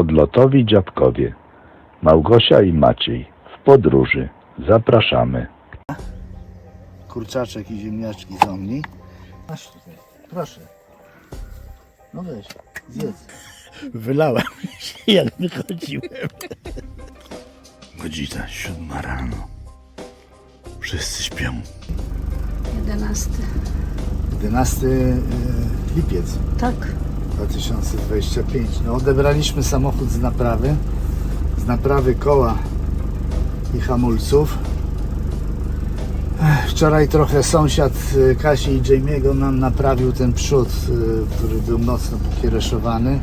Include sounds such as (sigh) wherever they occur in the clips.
Odlotowi dziadkowie. Małgosia i Maciej w podróży. Zapraszamy. Kurczaczek i ziemniaczki z omni. Masz tutaj, proszę. No weź, zjedz. Wylałem się jak wychodziłem. Godzina siódma rano. Wszyscy śpią. 11. 11 e, lipiec Tak. 2025. No, odebraliśmy samochód z naprawy. Z naprawy koła i hamulców. Wczoraj trochę sąsiad e, Kasi i Jamie'ego nam naprawił ten przód, e, który był mocno pokiereszowany.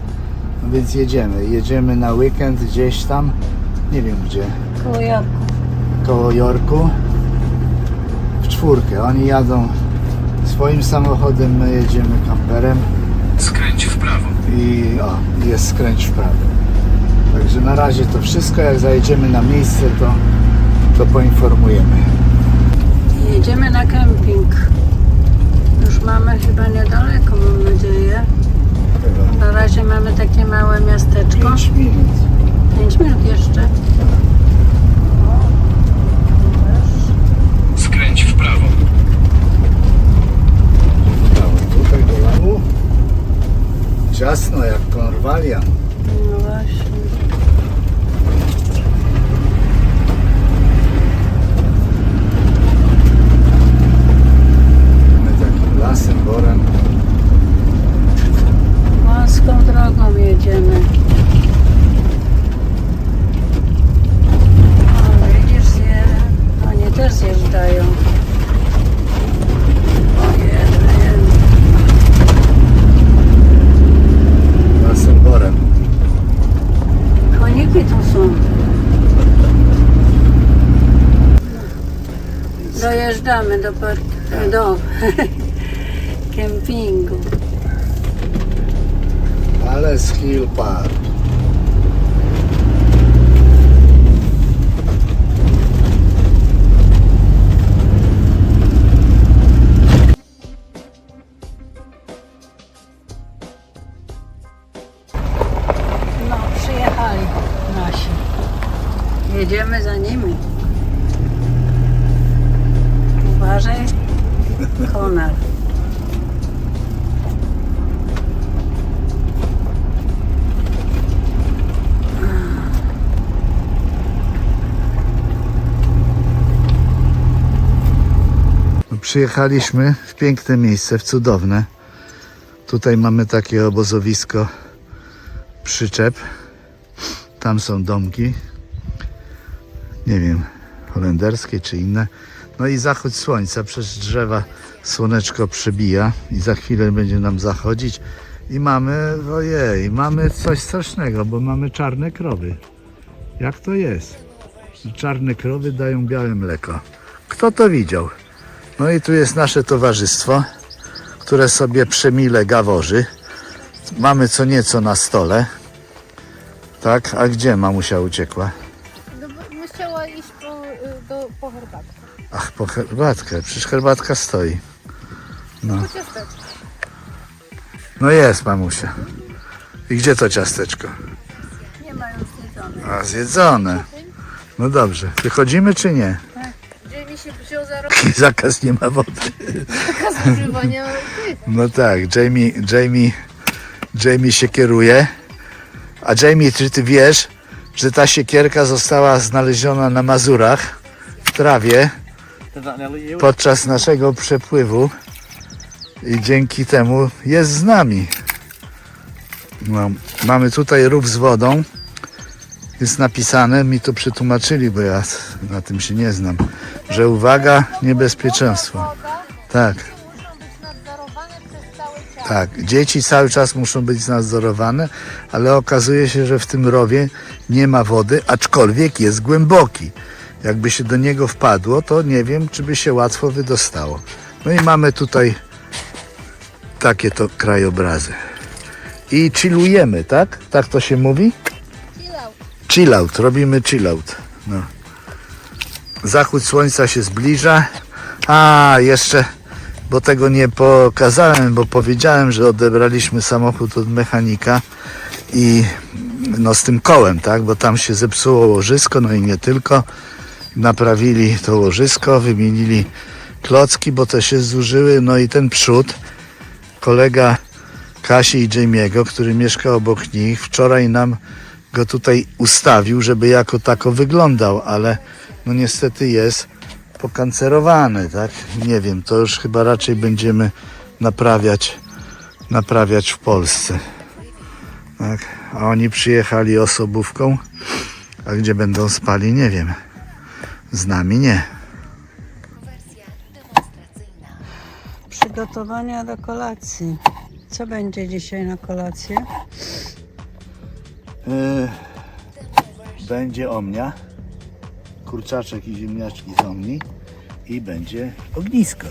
No więc jedziemy. Jedziemy na weekend gdzieś tam. Nie wiem gdzie. Koło Jarku. koło Jorku w czwórkę. Oni jadą swoim samochodem, my jedziemy kamperem Skręć w prawo. i o, jest skręć w prawo. Także na razie to wszystko. Jak zajedziemy na miejsce, to, to poinformujemy. Jedziemy na kemping. Już mamy chyba niedaleko, mam nadzieję. Na razie mamy takie małe miasteczko. 5 minut. 5 minut jeszcze. Skręć w prawo. Brawo, tutaj do lamu. Ciasno jak Korwalia. No właśnie. My takim lasem, borem. Wąską drogą jedziemy. O, widzisz, zje... oni też zjeżdżają. Jeden, jeden. Lasem, borem. Koniki tu są. Dojeżdżamy do, park... do (laughs) kempingu. Ale z Hill Park. Przyjechaliśmy w piękne miejsce, w cudowne. Tutaj mamy takie obozowisko przyczep. Tam są domki. Nie wiem, holenderskie czy inne. No i zachód słońca przez drzewa słoneczko przebija i za chwilę będzie nam zachodzić. I mamy, ojej, mamy coś strasznego, bo mamy czarne krowy. Jak to jest? Czarne krowy dają białe mleko. Kto to widział? No i tu jest nasze towarzystwo, które sobie przemile gaworzy. Mamy co nieco na stole. Tak, a gdzie mamusia uciekła? No, musiała iść po, y, do, po herbatę. Ach, po herbatkę, przecież herbatka stoi. Po ciasteczko. No jest mamusia. I gdzie to ciasteczko? Nie mają zjedzone. A, zjedzone. No dobrze, wychodzimy czy nie? Zakaz nie ma wody. zakaz używania. No tak, Jamie, Jamie, Jamie się kieruje. A Jamie, czy ty wiesz, że ta siekierka została znaleziona na Mazurach w trawie podczas naszego przepływu i dzięki temu jest z nami. No, mamy tutaj rów z wodą. Jest napisane, mi to przetłumaczyli, bo ja na tym się nie znam, że uwaga, niebezpieczeństwo. Tak. muszą być nadzorowane przez cały czas. Tak, dzieci cały czas muszą być nadzorowane, ale okazuje się, że w tym rowie nie ma wody, aczkolwiek jest głęboki. Jakby się do niego wpadło, to nie wiem, czy by się łatwo wydostało. No i mamy tutaj takie to krajobrazy. I chillujemy, tak? Tak to się mówi? Chill out. Chill out, robimy chill out. No. Zachód słońca się zbliża. A, jeszcze, bo tego nie pokazałem, bo powiedziałem, że odebraliśmy samochód od mechanika i no z tym kołem, tak? Bo tam się zepsuło łożysko, no i nie tylko. Naprawili to łożysko, wymienili klocki, bo te się zużyły, no i ten przód, kolega Kasi i Jamie'ego, który mieszka obok nich, wczoraj nam go tutaj ustawił, żeby jako tako wyglądał, ale no niestety jest pokancerowany, tak? Nie wiem, to już chyba raczej będziemy naprawiać, naprawiać w Polsce. Tak? A oni przyjechali osobówką, a gdzie będą spali, nie wiem. Z nami nie. Przygotowania do kolacji. Co będzie dzisiaj na kolację? Yy, będzie omnia, kurczaczek i ziemniaczki z omni i będzie ognisko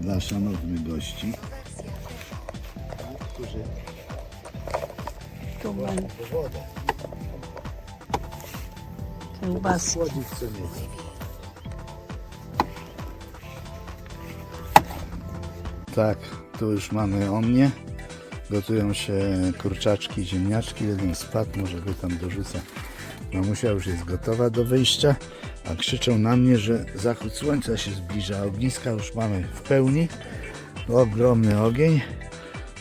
dla szanownych gości. Którzy Tu będzie wodę kiełbaski. Tak, tu już mamy omnię. Gotują się kurczaczki, ziemniaczki. Jeden spadł, może go tam dorzucę. Mamusia już jest gotowa do wyjścia, a krzyczą na mnie, że zachód słońca się zbliża. Ogniska już mamy w pełni. Ogromny ogień.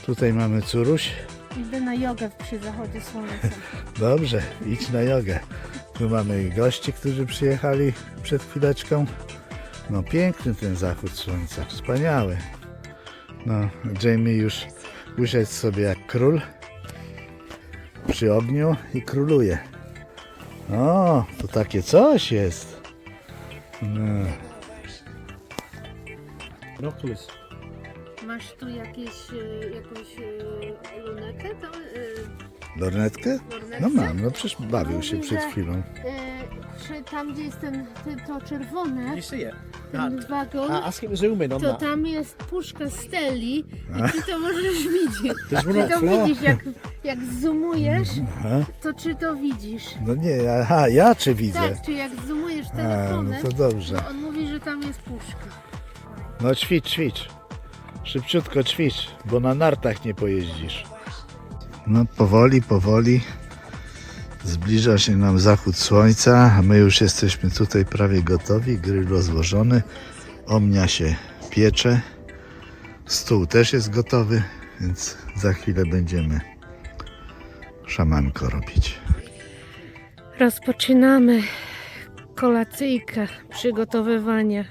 Tutaj mamy curuś. Idę na jogę przy zachodzie słońca. (laughs) Dobrze, idź na jogę. Tu mamy gości, którzy przyjechali przed chwileczką. No piękny ten zachód słońca, wspaniały. No, Jamie już usiadł sobie jak król przy ogniu i króluje. O, to takie coś jest. No. Brokulis. Masz tu jakieś, e, jakąś lunetę? To, e, Lornetkę? No mam, no przecież bawił się Mówi, przed chwilą. Przy, tam, gdzie jest ten, ten, to czerwone, You see it? ten wagon, Uh, ask him to tam jest puszka Steli i ty to możesz widzieć. Ty to widzisz, jak, (laughs) jak zoomujesz, Aha. to czy to widzisz? No nie, aha, ja czy widzę? Tak, czy jak zoomujesz A, no to dobrze. to on mówi, że tam jest puszka. No ćwicz, ćwicz. Szybciutko ćwicz, bo na nartach nie pojeździsz. No powoli, powoli zbliża się nam zachód słońca, a my już jesteśmy tutaj prawie gotowi. Grill rozłożony, omnia się piecze, stół też jest gotowy, więc za chwilę będziemy szamanko robić. Rozpoczynamy kolacyjkę, przygotowywanie.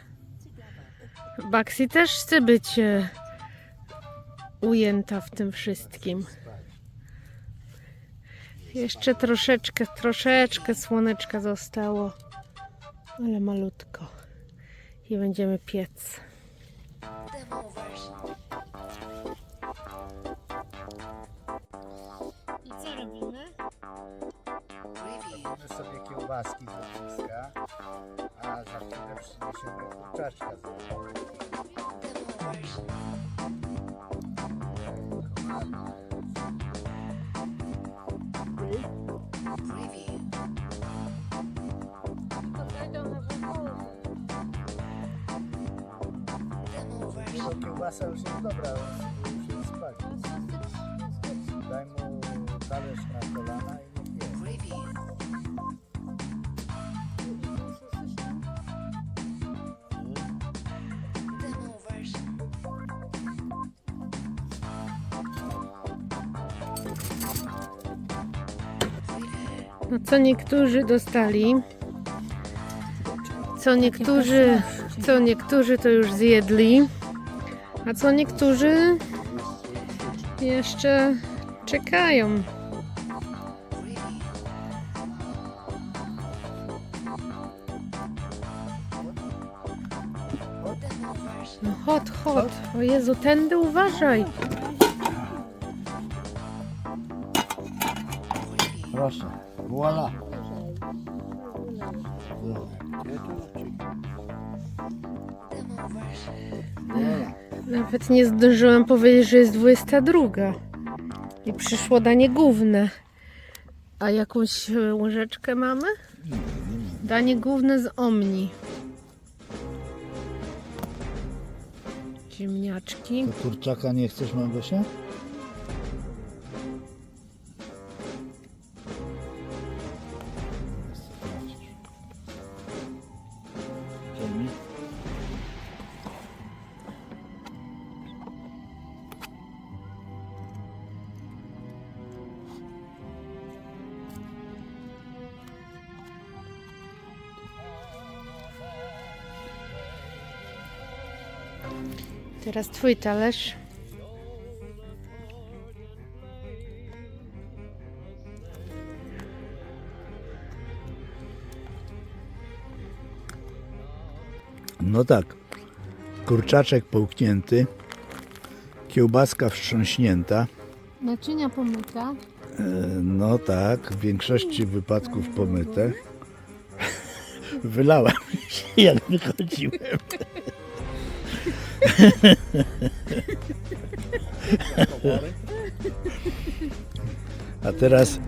Baxi też chce być e, ujęta w tym wszystkim. Jeszcze troszeczkę, troszeczkę słoneczka zostało, ale malutko. I będziemy piec. Kiełbaski z ogniska, a za chwilę przyniesiemy kurczaczka z Jego kiełbasa już jest dobra, No co niektórzy dostali, co niektórzy, co niektórzy to już zjedli, a co niektórzy jeszcze czekają. No chodź. O Jezu, tędy uważaj. Voila. Nawet nie zdążyłam powiedzieć, że jest 22. I przyszło danie główne. A jakąś e, łyżeczkę mamy? Danie główne z omni. Ziemniaczki. To kurczaka nie chcesz, Małgosia? Teraz twój talerz. No tak. Kurczaczek połknięty, kiełbaska wstrząśnięta. Naczynia pomyta. E, No tak, w większości wypadków pomyte. (laughs) Wylałem się, jak wychodziłem. A teraz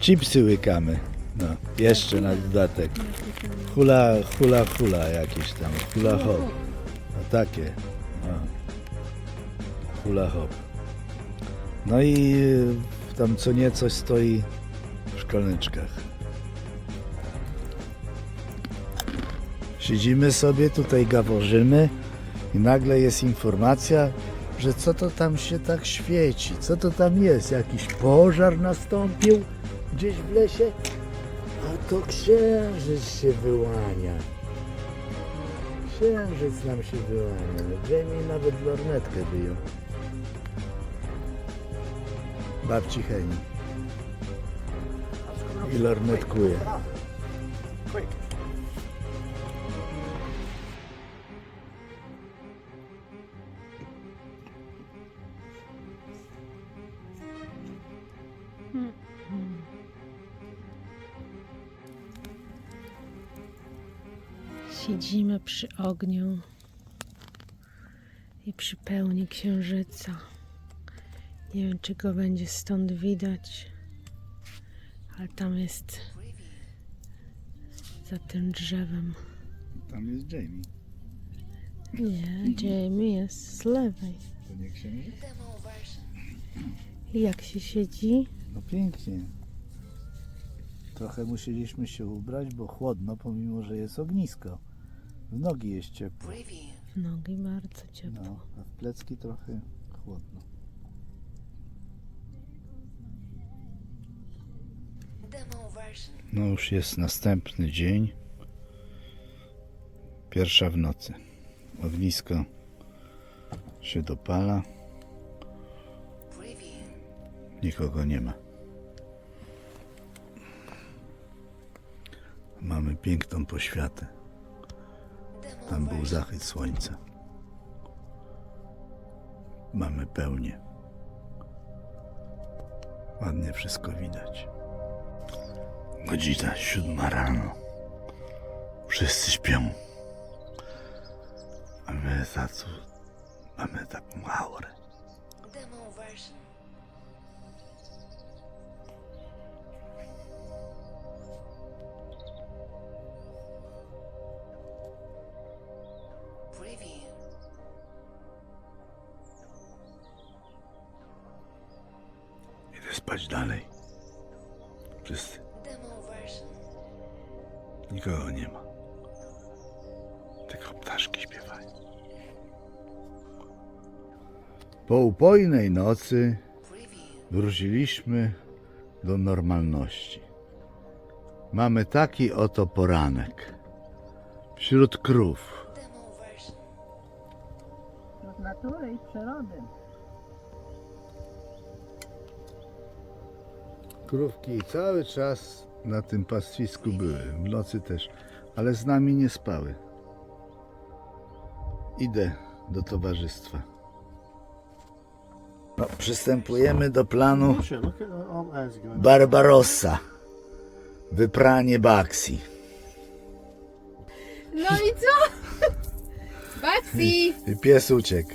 chipsy łykamy. No, jeszcze na dodatek. Hula, hula, hula jakieś tam. Hula hop. No takie. No. Hula hop. No i y, tam co nieco stoi w szkolniczkach. Siedzimy sobie, tutaj gaworzymy i nagle jest informacja, że co to tam się tak świeci, co to tam jest, jakiś pożar nastąpił gdzieś w lesie, a to księżyc się wyłania. Księżyc nam się wyłania. Jamie nawet lornetkę wyjął. Babci Heni. I lornetkuje. Siedzimy przy ogniu i przy pełni księżyca. Nie wiem, czy go będzie stąd widać, ale tam jest za tym drzewem. Tam jest Jamie. Nie, Jamie jest z lewej. To nie księżyc? I jak się siedzi? No pięknie. Trochę musieliśmy się ubrać, bo chłodno, pomimo że jest ognisko. W nogi jest ciepło. W nogi bardzo ciepło. No, a w plecki trochę chłodno. No już jest następny dzień. Pierwsza w nocy. Ognisko się dopala. Nikogo nie ma. Mamy piękną poświatę. Tam był zachód słońca. Mamy pełnię. Ładnie wszystko widać. Godzina siódma rano. Wszyscy śpią. A my tacy, mamy taką aurę. Idę Po upojnej nocy wróciliśmy do normalności. Mamy taki oto poranek. Wśród krów. Od natury i przyrody. Krówki cały czas na tym pastwisku były, w nocy też, ale z nami nie spały. Idę do towarzystwa. No, przystępujemy do planu Barbarossa. Wypranie Baxi. No i co? (laughs) Baxi! I pies uciekł.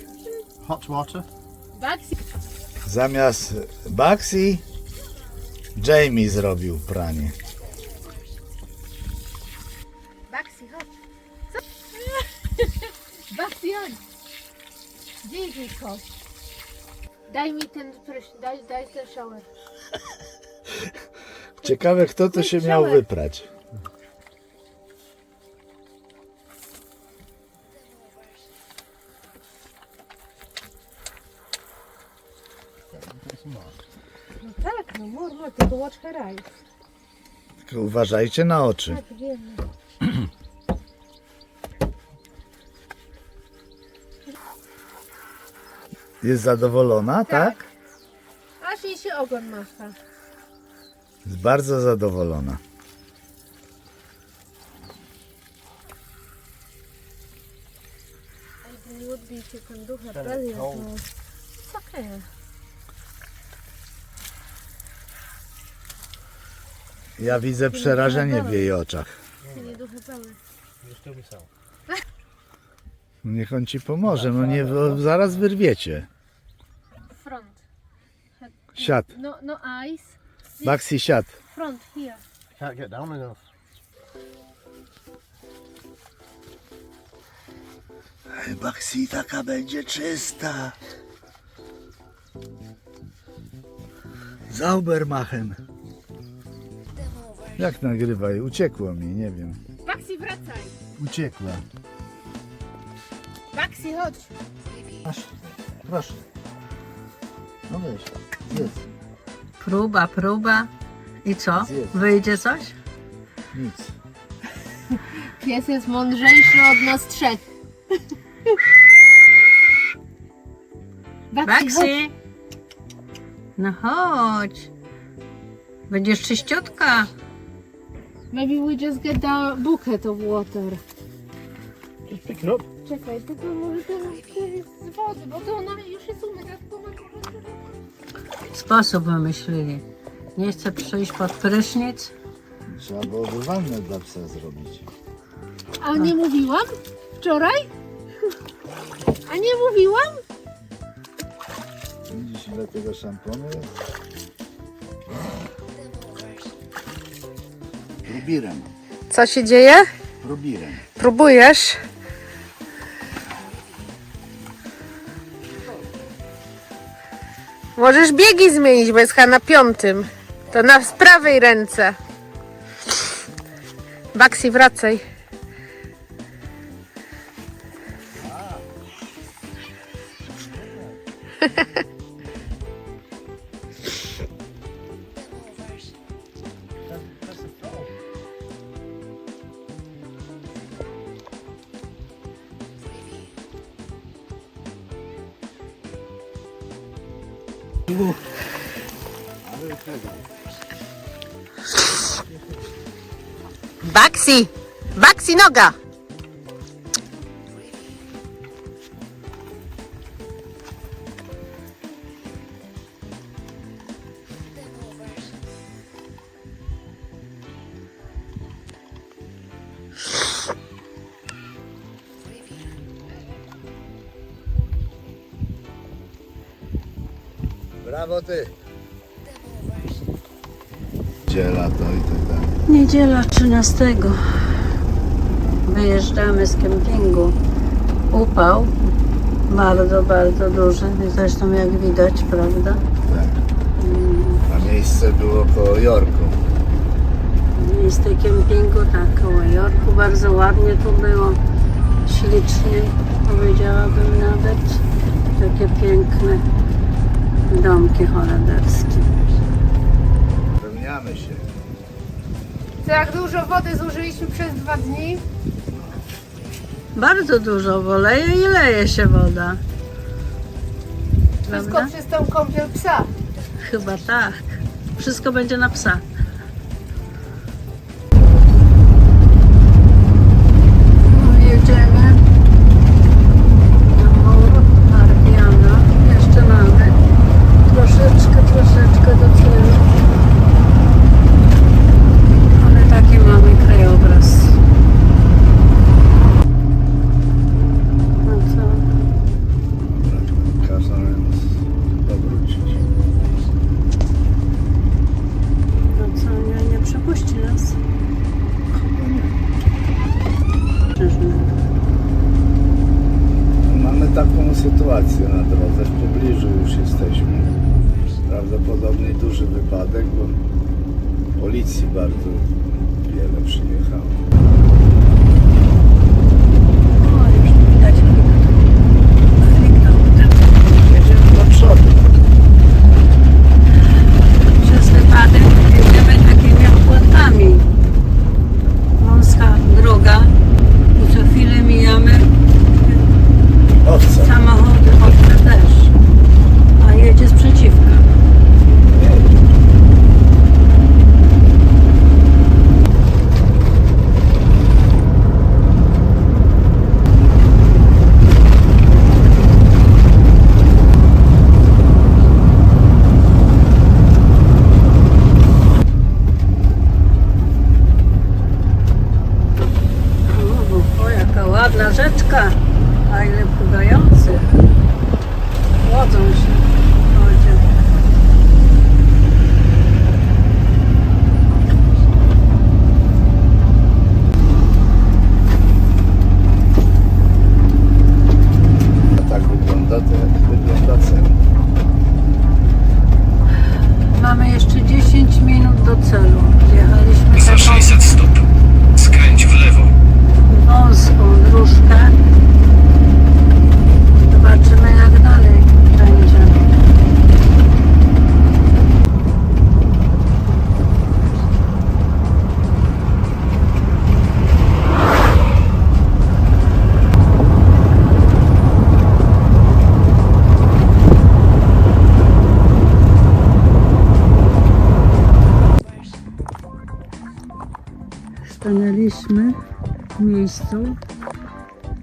Hot water? Baxi! Zamiast Baxi, Jamie zrobił pranie. Baxi, chodź! Co? (laughs) Baxi, chodź! Gdzie jest jej kość? Daj mi ten prysz, daj, daj ten shower. Ciekawe, kto to się miał wyprać. No tak, no tylko watch her eyes. Tylko uważajcie na oczy. Tak, wiem. Jest zadowolona, tak? Aż jej się ogon macha. Jest bardzo zadowolona. Nie odbijcie jest no. Okej. Ja widzę przerażenie w jej oczach. Nie duchy pełne. Niech on ci pomoże, no nie, zaraz wyrwiecie. Siad. No, no eyes. Baxi siad. Front, here. Can't get down enough. Baxi taka będzie czysta. Zaubermachem. Jak nagrywaj? Uciekło mi, nie wiem. Baxi, wracaj. Uciekła. Baxi, chodź. Proszę. No weź. Jest. Próba, próba. I co? Zjedz. Wyjdzie coś? Nic. Pies jest mądrzejszy od nas trzech. Baxi! No chodź. Będziesz czyściutka. Maybe we just get the bucket of water. Just pick it up. Czekaj, tylko może to jest z wody, bo to ona już jest umyta, tylko ma Sposób wymyślili. Nie chce przyjść pod prysznic. Trzeba byłoby wannę dla psa zrobić. A nie mówiłam? Wczoraj? A nie mówiłam? Widzisz ile tego szamponu jest? Rubirem. Co się dzieje? Rubirem. Próbujesz? Możesz biegi zmienić, bo jest chyba na piątym. To na prawej ręce. Baxi, wracaj. Baxi! Baxi, noga! Brawo ty. Niedziela 13. Wyjeżdżamy z kempingu. Upał. Bardzo, bardzo duży. Zresztą jak widać, prawda? Tak. A miejsce było koło Jorku. Miejsce kempingu, tak, koło Jorku. Bardzo ładnie tu było. Ślicznie, powiedziałabym nawet. Takie piękne domki holenderskie. Tak dużo wody zużyliśmy przez dwa dni. Bardzo dużo, bo leje i leje się woda. Wszystko Prawda? przez tą kąpiel psa. Chyba tak. Wszystko będzie na psa. Ładna rzeczka, a ile pływających. Łodzą się. Miejscu,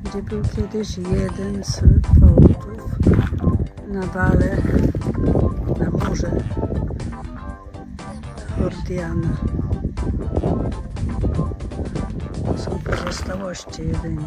gdzie był kiedyś jeden z fortów na wale, na murze Hordiana. To są pozostałości jedynie.